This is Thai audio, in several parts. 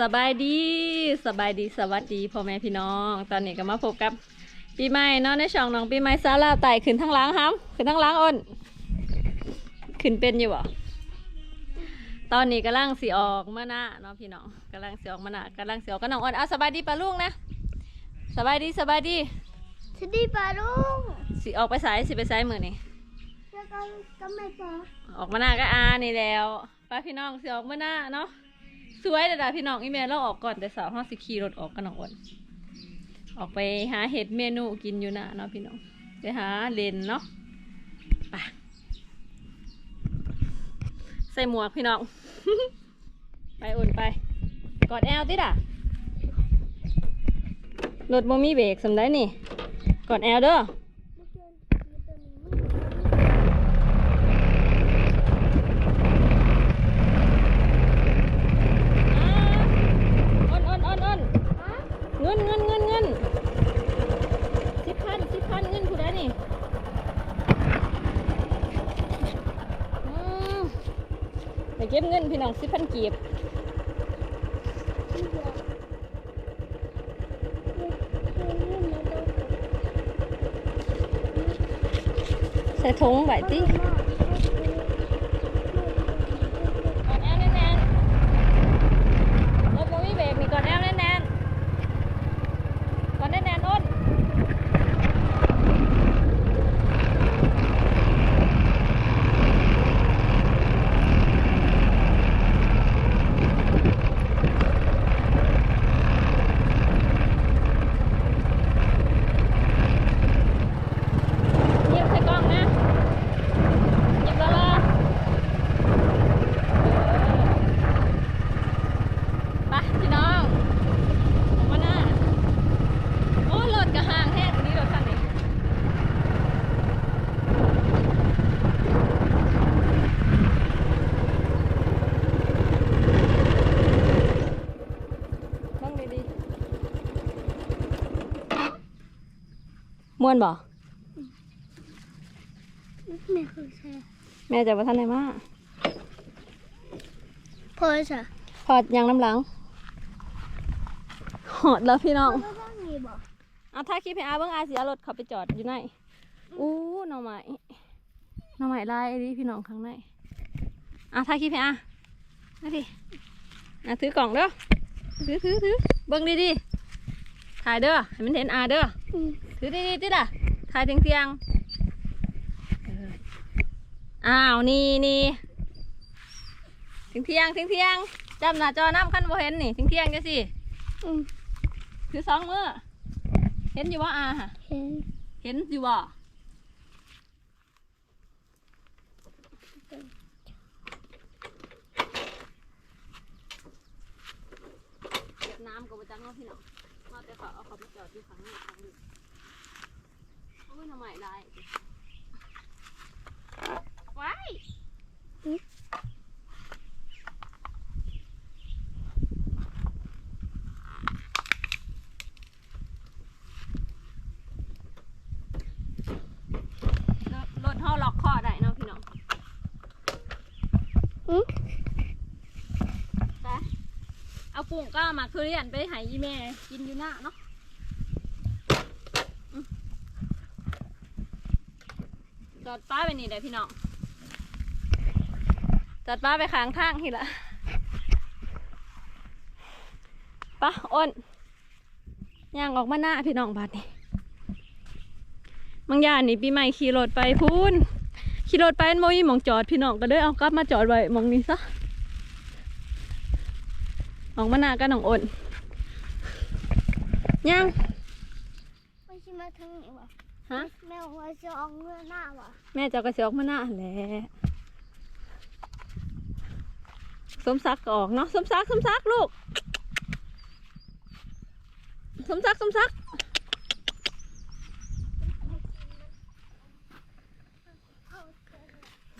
สบายดีสบายดีสวัสดีพ่อแม่พี่น้อง ตอนนี้ก็มาพบกับปีใหม่เนาะในช่องน้องปีใหม่ซาลาวไต่ขึ้นทั้งหล้างครับขึ้นทั้งหล้างอ้นขึ้นเป็นอยู่บ่ตอนนี้กำลังสีออกมาหน้าเนาะพี่น้องกำลังสีออกมาหน้ากำลังสีออกก็น้องอ้นเอาสบายดีปะลุงนะสบายดีสบายดีสวัสดีปาลุงสิออกไปสายสิไปสายมือนี่แล้วก็ก็ไม่พอออกมาหน้าก็อานี่แล้วป้าพี่น้องสิออกมาหน้าเนาะ สวยเด้อดาพี่น้องอีเมลเราออกก่อนแต่สาวห้องสิขี่รถออกกันน้องอ้นออกไปหาเห็ดเมนูกินอยู่นะเนาะพี่น้องไปหาเลนเนาะไปใส่หมวกพี่น้อง ไปอุ่นไป กอดแอลติด่ะรถบ่มีเบรกสำได้นี่ กอดแอลเด้ออ้นอ้นอ้นอ้นเงินเงินเงินเงินสิบพันสิบพันเงินผู้ใดนี่อืมไปเก็บเงิน พี่น้องสิพันกีบใส่ถุงไว้ติก่อนแอลแน่นๆรถบ่มีเบรกนี่ก่อนแอลแน่นๆก่อนแน่นๆอ้น เงียบใส่กล้องนะเงียบแล้วล่ะไปพี่น้องออกมาหน้าโอ้รถกระห่างแห้งอันนี้รถคันไหนบ้างดีๆ ม่วนบ่ไม่เคยใช่แม่จะมาท่านไหนมาพอใช่พอดยางน้ำหลังหอดแล้วพี่น้องก็ต้องมีบอกเอาถ้าคลิปให้อาเบิ้งอาสิเอารถเขาไปจอดอยู่ไหนอู้หน่อไม้หน่อไม้ลายดิพี่น้องข้างในเอาถ้าคลิปให้อามาดิอะถือกล่องเด้อถือถือถือเบิ้งดีๆถ่ายเด้อให้มันเห็นอาเด้ออืม ถือดีๆติล่ะถ่ายเทียงเทียงๆเอออ้าวนี่นี่เทียงเทียงเทียงเทียงจำหน้าจอน้ำขั้นบ่เห็นนี่เทียงเทียงจังสิอืมถือสองมือเห็นอยู่ว่าอาฮะเห็นเห็นอยู่บ่เก็บน้ำกับจังเนาะพี่น้องมาแต่เขาเอาเขาไปจอดอยู่ข้างหน้าข้างนี้โอ้ย ทำไมได้ไว้รถรถเฮาล็อกคอได้เนาะพี่น้องอืมไปเอากุ้งก็มาคือเรียนไปใหายยีแม่กินอยู่หน้าเนาะอืมจอ ดป้าไปนี่เด้อพี่น้องจอดป้าไปข้างทางทีละป้าอ้นย่างออกมาหน้าพี่น้องบาดนี่บางอย่างนี่ปีใหม่ขี่รถไปพูนขี่รถไปมันบ่มองจอดพี่น้องก็เลยเอากลับมาจอดไว้มองนี้ซะออกมาหน้ากันน้องอ้นย่างไม่ใช่มาทั้งนี้วะ ฮะแม่บอกว่าจะเอาเงื่อนหน้าวะแม่เจ้ากระเสียออกมาหน้าแหละสมศักดิ์ก็ออกเนาะสมศักดิ์สมศักดิ์ลูก สมศักดิ์สมศักดิ์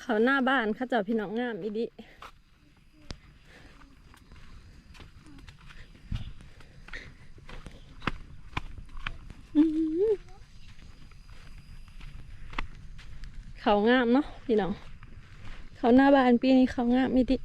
เขาหน้าบ้านเขาเจ้าพี่น้องงามอีดิ เขางามเนาะพี่น้องเขาหน้าบานปีนี้เขางามมิติ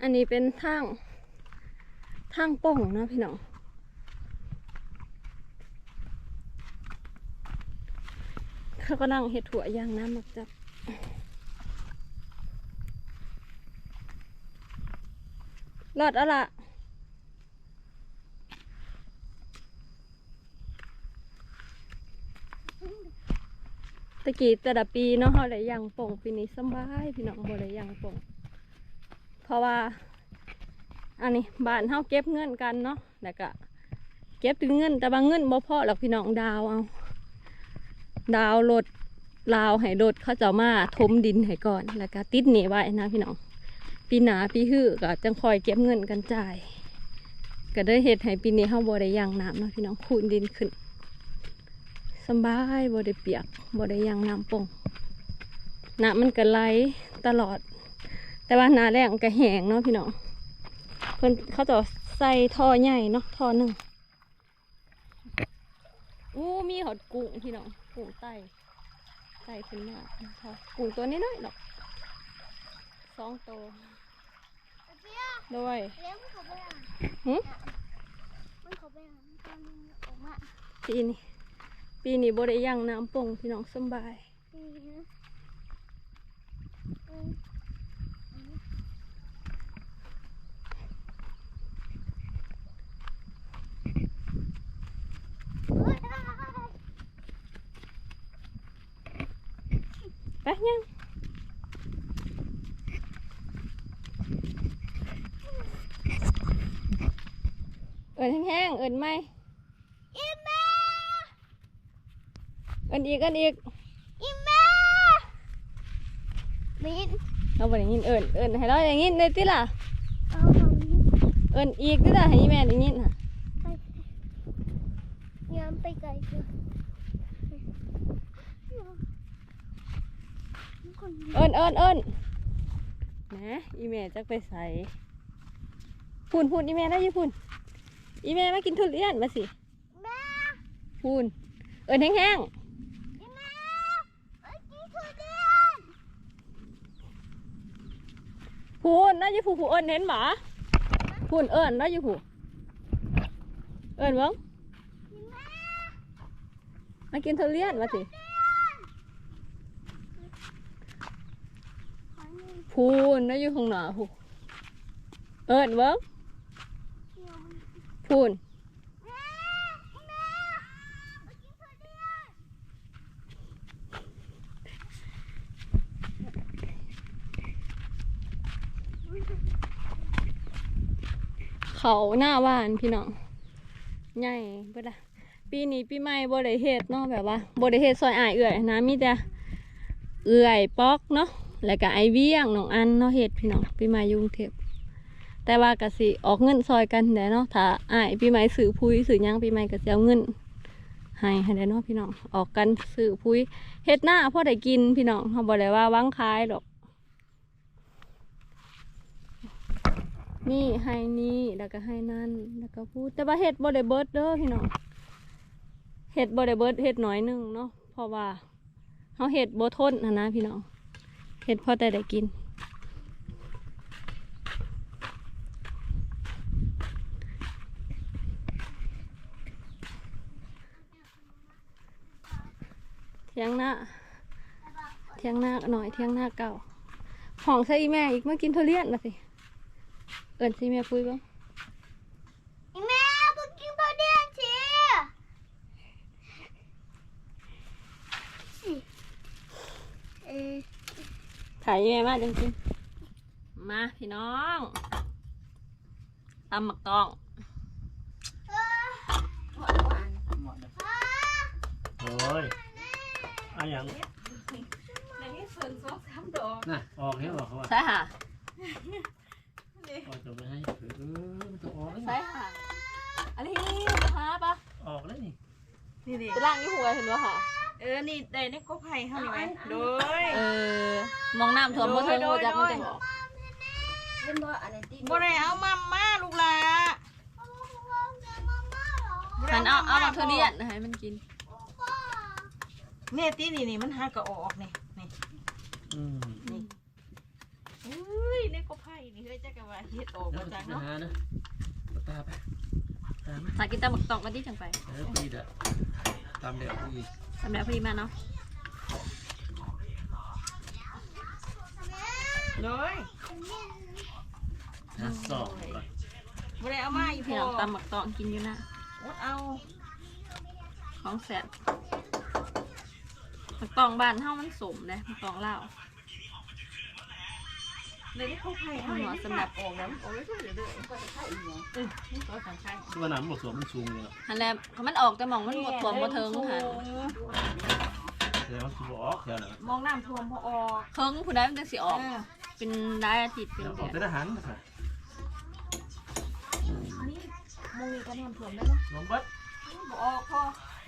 อันนี้เป็นทางทางป่งนะพี่น้อง เขาก็นั่งเห็ดถั่วย่างน้ำมักจับรอดเอาละตะกี้แต่ละปีเนาะเขาได้ย่างป่งปีนี้สบายพี่น้องบ่ได้ย่างป่งเพราะว่า อันนี้บ้านเฮาเก็บเงินกันเนาะแล้วก็เก็บถึงเงินแต่บางเงินบ่พอหรอกพี่น้องดาวเอา ดาวรถลาวให้รถเขาเจะมาทมดินให้ก่อน แล้วก็ติดหนีไว้นะพี่น้อง ปีหนาปีฮื้อก็จังคอยเก็บเงินกันจ่าย ก็ได้เฮ็ดให้ปีนี้เฮาบ่ได้ย่างน้ำเนาะพี่น้องคูนดินขึ้นสบายบ่ได้เปียกบ่ได้ย่างน้ำปงน้ำมันก็ไหลตลอด แต่ว่านาแรงก็แหงเนาะพี่น้องเพิ่นเขาจะใส่ท่อใหญ่เนาะท่อหนึ่งอู้มีหอดกุ้งพี่น้อง กุ้งไต่ไต่ขึ้นมาค่ะกุ้งตัวนี้น้อยๆดอกสองตัวเปียด้วยเลี้ยงมันเขาไปอะหึมันเขาไปอะมันตอนมันออกมาปีนี้ ปีนี้บ่ได้ย่างน้ำปงพี่น้องสำบาย อืมอืมอืมโอ๊ย ไปยังเอินแห้งๆเอินไหมอีแม่เอินอีกเอินอีกอีแม่ได้ยินเราบ่ได้ยินเอินเอินให้เราอย่างนี้เลยติล่ะเอินอินอีกติล่ะให้แม่ได้ยินค่ะยามไปไกลเกินคน เอินเอินเอินนะอีแม่จักไปใส่พูนพูนอีแม่ได้อยี่พูนอีแม่มากินทุเรียนมาสิแม่พูนเอินแห้งอีแม่ไอ้กินทุเรียนๆพูนน่าจะผูผูเอินเห็นหมาพูนเอินน่าจะผูเอินเบิ้งอีแม่มากินทุเรียนมาสิ ขอ พูนน่าอยู่ข้างหน้าผูเอินเบิ้งเดียวพูนแม่อีแม่ไอ้กินทุเรียนเขาหน้าบ้านพี่น้องใหญ่เบิดละปีนี้ปีใหม่บ่ได้เฮดเนาะแบบว่าบ่ได้เฮดซอยอ้ายเอื้อยนะมีแต่เอื้อยปอกเนาะ แล้วก็ไอเวียงน้องอันเนาะเฮ็ดพี่น้องปีใหม่ยู่งเทพแต่ว่าก็สิออกเงินซอยกันแหละเนาะถ้าอ้ายปีใหม่ซื้อพุยซื้อหยังปีใหม่ก็สิเอาเงินให้ให้ได้เนาะพี่น้องออกกันซื้อพุยเฮ็ดหน้าพ่อได้กินพี่น้องเฮาบ่ได้ว่าวางขายดอกนี่ให้นี่แล้วก็ให้นั่นแล้วก็พูดแต่ว่าเห็ดบอดเบิร์ดเด้อพี่น้องเห็ดบอดเบิร์ดเห็ดน้อยหนึ่งเนาะเพราะว่าเขาเห็ดโบทนนะนะพี่น้อง เห็ดพอแต่ได้กิน เทียงหน้า เทียงหน้าหน่อย เทียงหน้าเก่าห้องใส่อีแม่อีกมากินทุเรียนมาสิ เอินสิแม่ปุ้ยบ้าง อีแม่ไปกินทุเรียนสิเออ ถ่ายแม่มาจังจริงมาพี่น้องตำหมักตองโอ้ยอะอย่างน่ะออกให้บอกเขาว่าใช่ค่ะออกจะไม่ให้เออมันจะออกแล้วใช่นี่ค่ะ อันนี้ฮะปะออกแล้วนี่นี่ดิจะล่างยี่หัวเห็นว่าค่ะ เออ นี่ได้ในกบไผ่เขานี่ไหมโดย เออมองน้ำถ่วมบ่เทิงบ่จักมันจะบอกบ่ได้เอามาม่าลูกหลาหันเอาเอามาเทอเรียนให้มันกินเนี่ยตีนี่นี่มันหากระออกนี่นี่อืมเฮ้ยในกบไผ่นี่เฮ้ยจักรวาลเฮ็ดออกแล้วมาจะจากไปเนาะหานะเอาตาไปตามไหมสากินตำบักตองกันที่จังไปเออปีดอะตามเดี๋ยวพี่ สำหรับพอดีมาเนาะโดยหาสองก่อนบ่ได้เอามาอีพี่พ่อน้องตำบักตองกินอยู่นะ อดเอาของแสบบักตองบ้านเฮามันสมเลยบักตองลาว เลยที่เขาไผ่เขาเนี่ยสำหรับออกแล้วออกแล้วช่วยเดี๋ยวเด้อก็จะไผ่อีกเนาะเออนี่ก็สำคัญตัวหนามบทสวมมันสูงเลยเนาะอันแรกมันออกแต่หมองมันหมดตัวบ่เทิงค่ะแต่มันคืออกแค่นั้นมองน้ำท่วมพอออกเทิงผู้ใดมันจะสิออก เป็นได้อาทิตย์เป็นเดี๋ยวอเดือกอนเป็นทหารนะค่ะนี่มองนี่ก็น้ำท่วมแล้วเนาะน้องเบัดบ่ออกพอ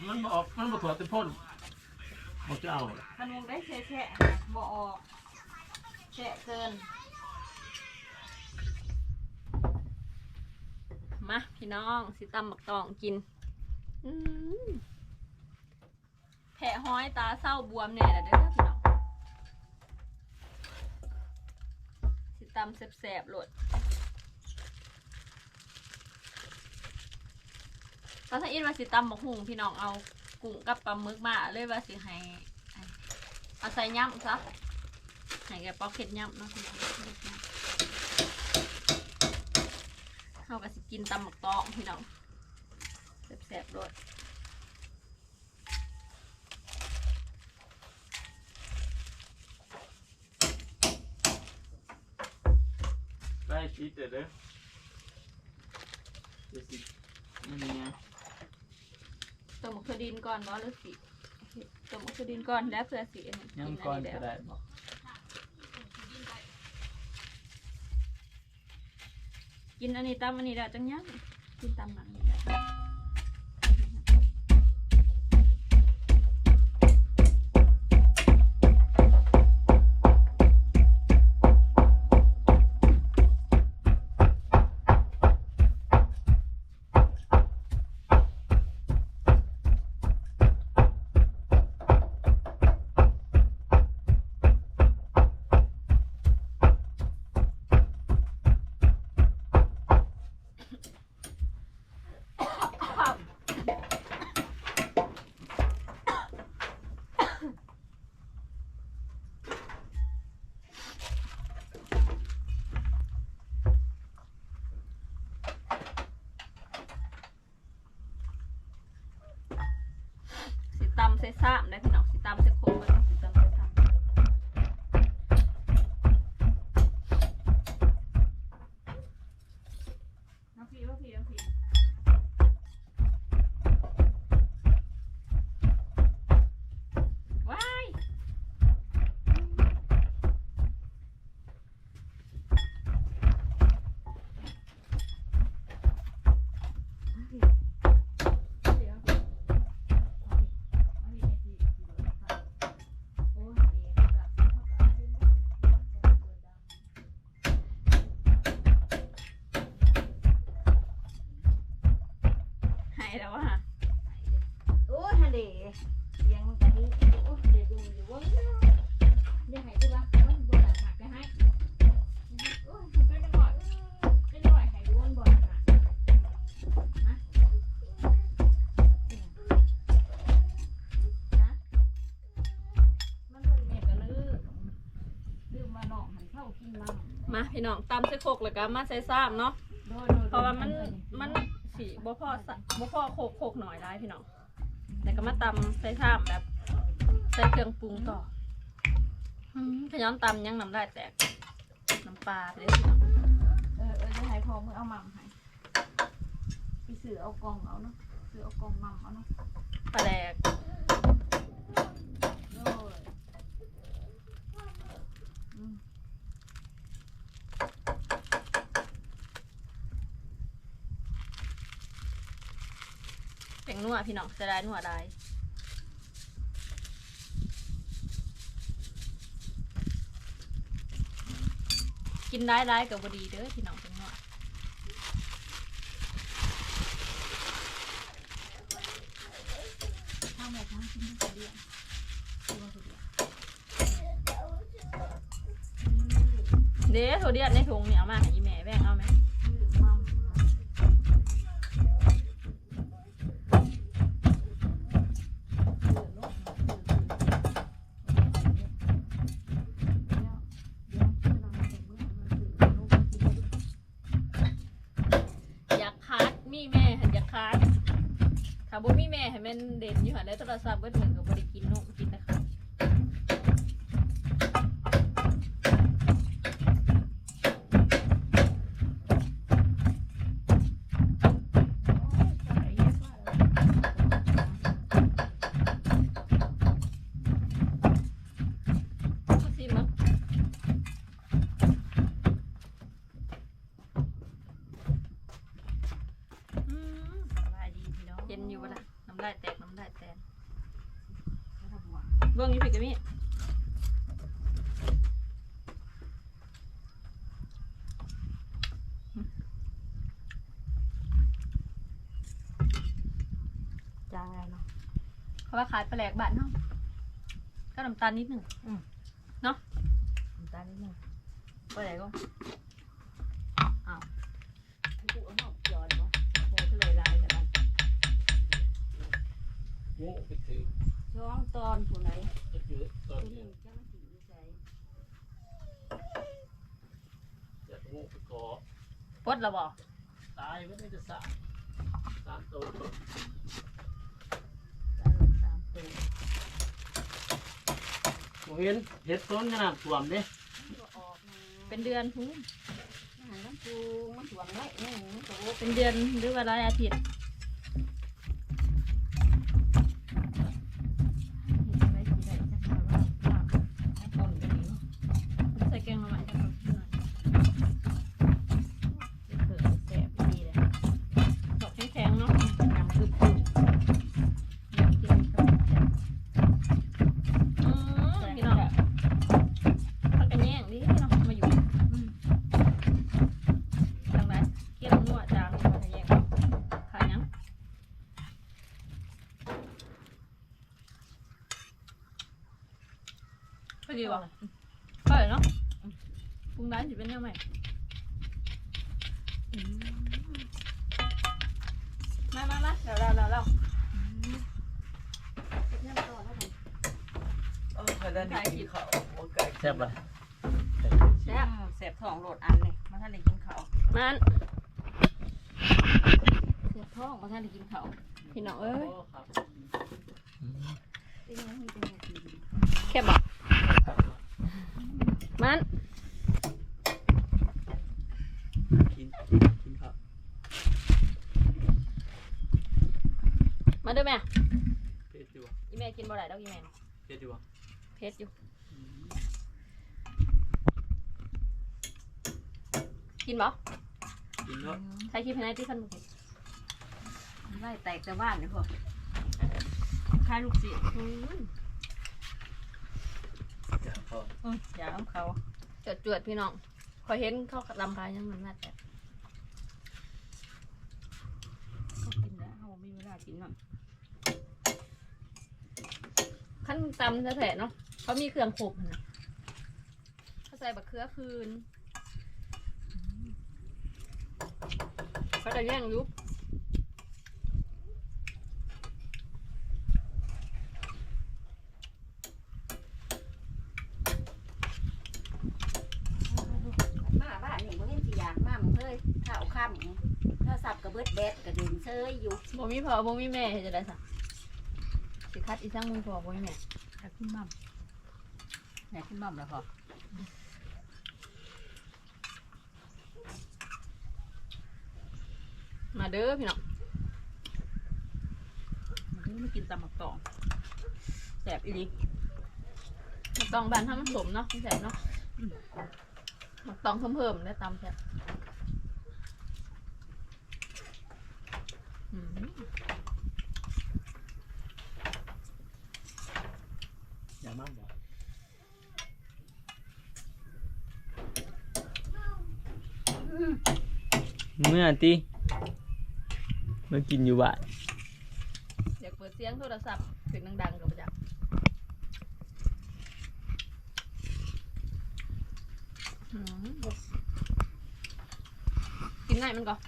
มันบออกมันบอถอดเต็มพ่นบอกจะเอามันมองได้แฉะแฉะบ่ออกแฉะเกิน มาพี่น้องสิตำบักตองกินแผลห้อยตาเศร้าบวมเนี่ยแหละเด้อพี่น้องสิตำแสบๆโหลดตอนถ้าอินว่าสิตำบักหุงพี่น้องเอากุ้งกับปลาหมึกมาเลยว่าสิให้เอาใส่ย่ำซะให้แกปอกเข็ดย่ำเนาะพี่น้อง เฮ็ดย่ำเขาก็สิกินตำหมกตองพี่น้องแซ่บๆด้วยได้ชีสเด้อเด้อเดี๋ยวสิมันยังไงต้มมะเขือดินก่อนบ่หรือสิต้มมะเขือดินก่อนแล้วเพื่อสิยังก่อนเดี๋ก็ยวได้บอก กินอันนี้ตำอันนี้แล้วจังยังกินตำหนัง สิตำใส่ซ้ำได้ พี่น้องตำใส่โคกแล้วก็มาใส่ซ้ำเนาะโดยโดยเพราะว่ามันมันสีบ่พอสะบ่พอโคกโคกหน่อยได้พี่น้องแล้วก็มาตำใส่ซ้ำแบบใส่เครื่องปรุงต่ออืมขย้อนตำยังน้ำได้แตกน้ำปลาไปเลยพี่น้องเออเออจะให้พอมือเอาหม่ำให้ไปซื้อเอากล่องเอาเนาะซื้อเอากล่องหม่ำเอาเนาะปลาแดก โดยอืม เป็นนัวพี่น้องจะได้นัวได้กินได้ได้กับบดีเด้อพี่น้องเป็นนัวข้าวแม่ทั้งกินทุกเดือนตัวเดือนเด้โทเดียนในถุงเนี่ยเอามาให้แม่แบ่งเอาไหม มีแม่ให้แม่นเด่นอยู่หันได้โทรศัพท์เบิดมือ ว่าขายปลาแหลกบาทเนาะก็น้ำตาลนิดหนึ่งน้ำตาลนิดนึงไปไหนก็อ้าวกูเอาหอกย้อนเนาะโอ้ก็เลยลายกันมันโง่ไปถือช่องตอนผู้ไหนจะถือตอนผู้หนี้นึ่งจ้างสีใส่จะโง่ไปกอปดและบ่ตายไม่ได้จะสาสามตัวตาสามตัว ผมเห็นเห็ดต้นขนาดถ่วมเนี่ยก็ออกมาเป็นเดือนหูหาน้ำปูมันหวงไว้เนี่ยมันก็โอ้เป็นเดือนหรือว่าหลายอาทิตย์ อดีบ่ก็เลยเนาะปรุงร้านสิเป็นยังไงมามามาเดี๋ยวเราเราเรายังต่อแล้วกันเออพอได้กินข้าวโอ้ไก่แซ่บปะแซ่บแสบท้องโหลดอันเลยมาท่านได้กินข้าวมันแสบท้องมาท่านได้กินข้าวพี่น้องเอ้ยครับเป็นยังไงเป็นยังไงแค่บอกมัน กินกินข้าว มาดูแม่เผ็ดอยู่อีแม่กินบ่ได้ดอกอีแม่เผ็ดอยู่เผ็ดอยู่ กินบ่กินแล้วใช้คลิปให้นายที่ขันบุกไล่แตกแต่บ้านเลยพวกคายลูกศิษย์จะพออืมอย่าเอาเขาจวดจวดๆพี่น้องคอยเห็นเขาลำพายยังมันน่าแต่เขากินแล้วเขาไม่มีเวลากินหน่อย ขั้น ตำแท้ๆเนาะเขามีเครื่องขบนะเขาใส่บักเขือคืนเขาจะแย่งยุบมาบ้านนี่บ่เห็นสิอยากมามึงเฮ้ยข้าวค่ำถ้าสับกระเบิดแบดกระเด็นเซยอยู่บ่มีพ่อบ่มีแม่เฮ็ดจะได้สักสิคัดอีสังมึงพ่อบ่มีแม่ อยากกินมั่มอยากกินมั่มแล้วพอมาเด้อพี่น้องมันถึงไม่กินตำหมักตองแสบอีหลีหมักตองบ้านทำมันสมเนาะพี่แสบเนาะอืมหมักตองเพิ่มๆได้ตามแซ่บอืม อย่ามากบอก เมื่อตีเมื่อกินอยู่บ้านอยากเปิดเสียงโทรศัพท์เสียงดังๆกับประจักกินไหนมันก่อน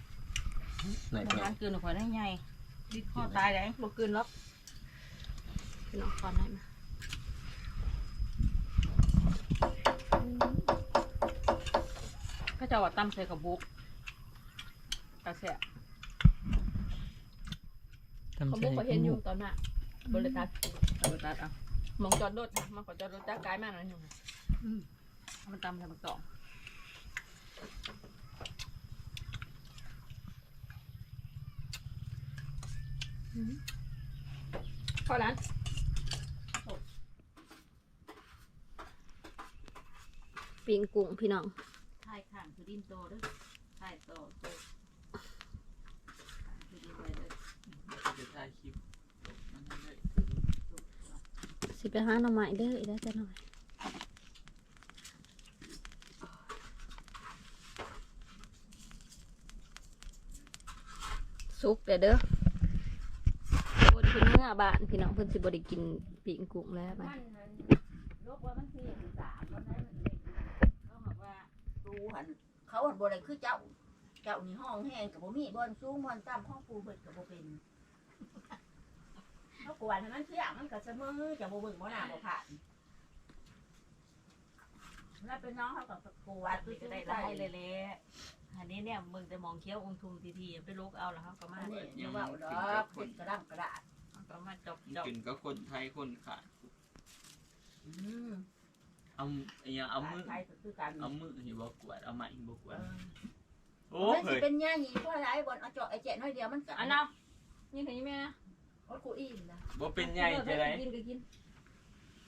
ไหนมันเนาะการกินข่อยได้ใหญ่ดิข้อตายได้บ่กินหรอกพี่น้องก่อนได้มาก็จะว่าตำใส่กับบุก กระเสียทำเขาใจบุกเขาเห็นอยู่ตอนน่ะบริตัดเอาไปตัดเอามองจอดรถนะมาขอจอดรถจ้ากายมากนะหนูเอามันตำใส่บักตองพอร้านปิงกุ้งพี่น้อง ถ่ายข้างคือดินโตเด้อถ่ายโตโตคือดินไปเด้อ จะถ่ายคลิปมันได้สิไปหาหน่อไม้เด้ออีได้จะหน่อยซุปเด้อเด้อคนเพิ่นเมื่อบานพี่น้องเพิ่นสิบ่ได้กินปิงกุ้งแล้วบัดมันโรคว่ามันเสี่ยงสามมันได้มันเล็กเขาบอกว่าดูหันเขาหันบ่ได้คือเจ้า เจ้านี่ห้องแห้งกับบ่มีบ่อนสูงบ่อนต่ำห้องปูเบิดกับบ่เป็น เขากวนให้มันเสียมันก็เสมอจะบ่เบิ่งบ่หน้าบ่ผ่านแล้วเป็นน้องเขากับกววัดดตุ้ก็ยได้ได้ไล่ไล่เลเลยยแหละอันนี้เนี่ยมึงแต่มองเคี้ยวองทุมทีทีไปลุกเอาแล้วเขาก็มาอันนี้เรียกว่าดอกเป็นกระดังกระดาษเขาก็มาจบมันจบกินก็คนไทยคนขาดอืมเอาไอ้ยังเอามือ ใช้คือกันเอามือเห็นบ่กวดเอาไม้เห็นบ่กวเอดอโอ้มันสิเฮ้ยเป็นย่าหยีเพราะอะไรบ่อนเอาเจาะไอ้แจ๊น้อยเดียวมันก็อันเนาะนี่ถึงแม่ โอ้ยกูอิ่มนะบ่เป็นใหญ่จะได้กินก็กิน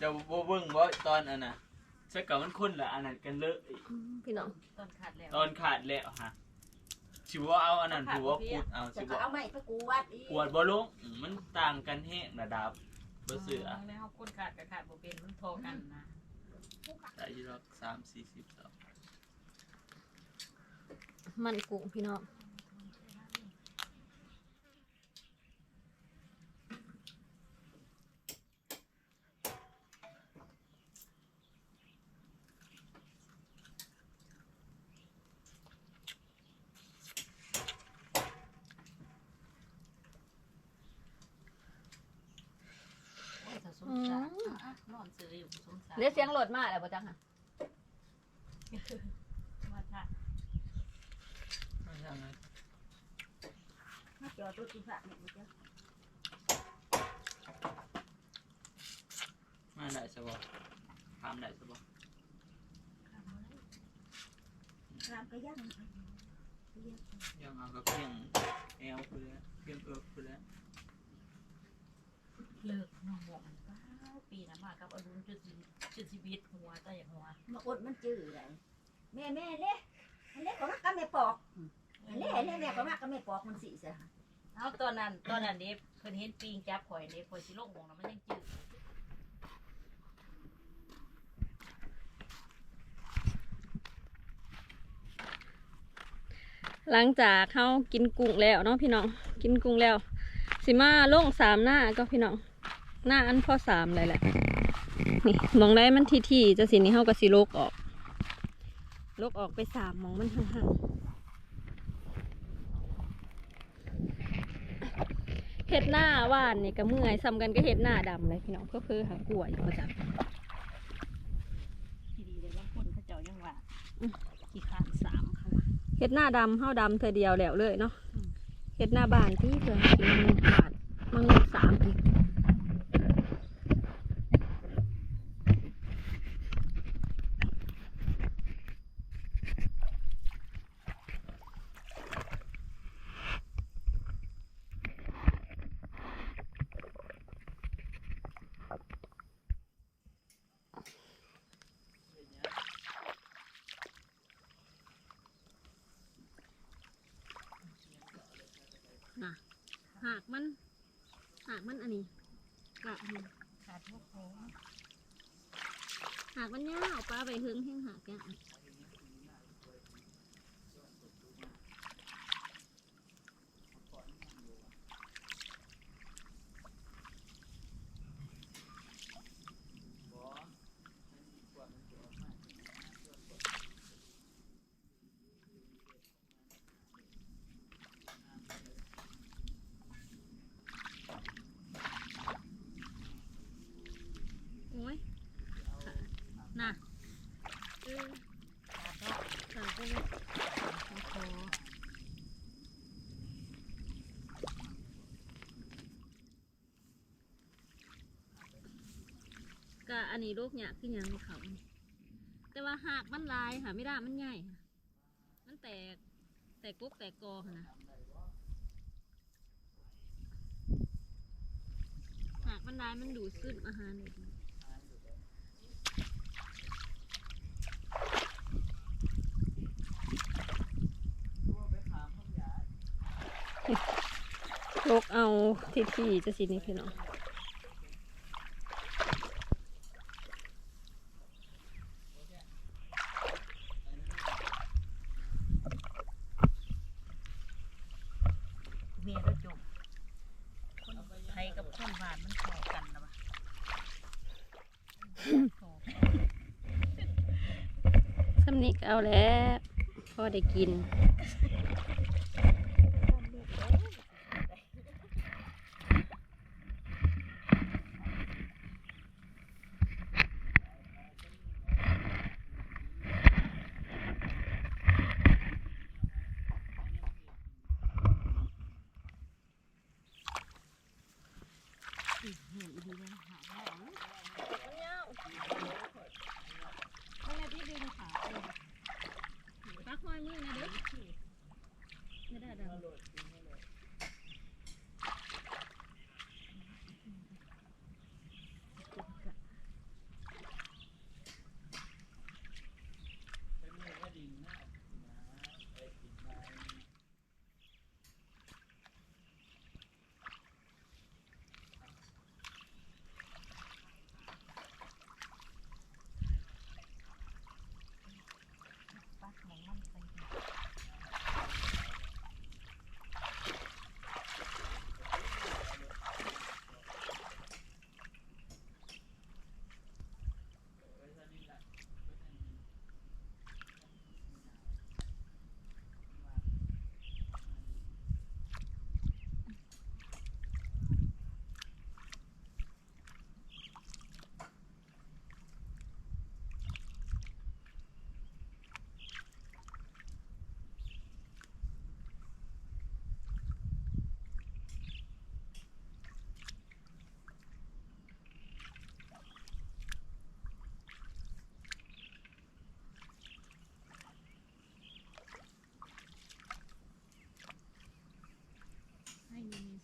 จะบ่เบิ่งบ่ตอนอันน่ะสักกับมันคนละอันนั้นกันเลยอืมพี่น้องต้นขาดแล้วตอนขาดแล้วฮะสิว่าเอาอันนั้นถือว่าพูดเอาจะสิก็ว่าเอาไม้ไปกูวาดอีกกวดบ่ลงอืมมันต่างกันแฮงระดับบ่เสือแล้วเขาคนขาดกับขาดบ่เป็นมันโทรกันนะได้อยู่หรอก3 40แล้วมันกุ้งพี่น้อง โอ้ยถ้าสงสารอะนอนซื้ออยู่สงสาร เรียกเสียงรถมาแล้วบ่จังค่ะว่าถ้ามาทางนั้นมาเจาะตัวที่ฝักเนี่ยมันจะมาได้ซะบ่ถามได้ซะบ่รามก็ย่างยังเอาก็เพียงแอลไปแล้วเพียงเอิบไปแล้ว เลิกน้องบอกมัน ป้าปีนะมากับอรุณจุดชีจุดชีวิตหัวแต่อย่างหัวมาอดมันจืดเลยแม่แม่เล่อันเล่ก็มากับแม่ปอกอันเล่อันเล่แม่ก็มากับแม่ปอกมันสิซะเอาตอนนั้นตอนนั้นเด็กเพิ่นเห็นปิงจับข่อยเด็กข่อยสิลงมองแล้วมันยังจืดหลังจากเขากินกุ้งแล้วเนาะพี่น้องกินกุ้งแล้ว สิมาลงสามหน้าก็พี่น้อง หน้าอันพ่อสามเลยแหละ นี่มองได้มันทีทีๆจะสินี้เขาก็สิโลกออก โลกออกไปสามมองมันห่างๆเห็ดหน้าว่านนี่ก็เมื่อยซ้ำกันก็เห็ดหน้าดำเลยพี่น้องเพื่อเพื่อหากลัวอยู่ประจำที่ดีเลยว่าคนเขาเจ้ายังว่าขี้ขานสามค่ะเห็ดหน้าดำเฮาดำเธอเดียวแล้วเลยเนาะเห็ดหน้าบานที่เพื่อนกินหนึ่งบาทมังสามอีก หากมัน หากมันอันนี้กะมัน ขาดพวกโค้ง หากมันยาวปลาไปหึงแห้งหากแกะ อันนี้ลูกเนี่ยคือหยังเขาแต่ว่าหากมันลายค่ะ ไม่ได้มันใหญ่ค่ะมันแตกแตกกุ๊กแตกกอค่ะนะหากมันลายมันดูดซึมอาหารเลยลกเอาทีทีจะสินี่พี่น้อง เมียก็จบคนไทยกับคนหวานมันเข้ากันนะวะ สำนิกเอาแล้วพอ ได้กิน ปักห้อยมือนะเด็กไม่ได้ดัง ให้มี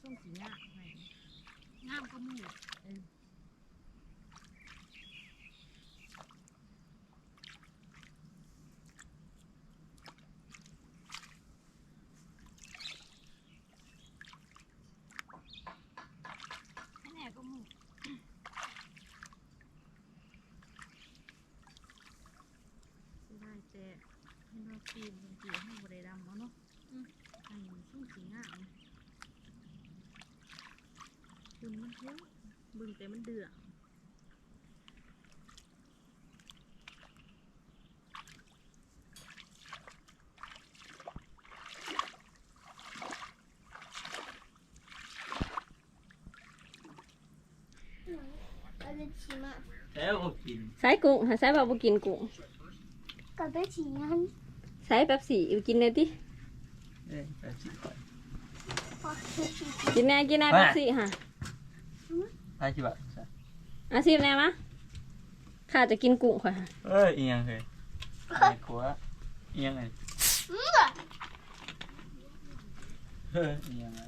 ส้มสีงามให้งามก็มือเออให้แน่ก็มือได้แต่ให้เราปีนบางทีให้บริดำเอาเนาะอืมให้มีส้มสีงา บึงมันเที่ยวบึงแต่มันเดือดเอาไปฉีมาแล้วก็กินใส่กุ้งหาใส่แบบบ่กินกุ้งก็ไปฉีงั้นใส่แบบสีอยู่กินเลยติเอ้ยแปดสิบก่อนพอคือฉีกินแน่กินแน่แบบสีฮะ ห้าสิบบาทอาซีพแน่มะข้าจะกินกุ้งค่ะเอ้ยอีหยังเคยไอ้ขัวอีหยังไงเฮ้ยอีหยังไง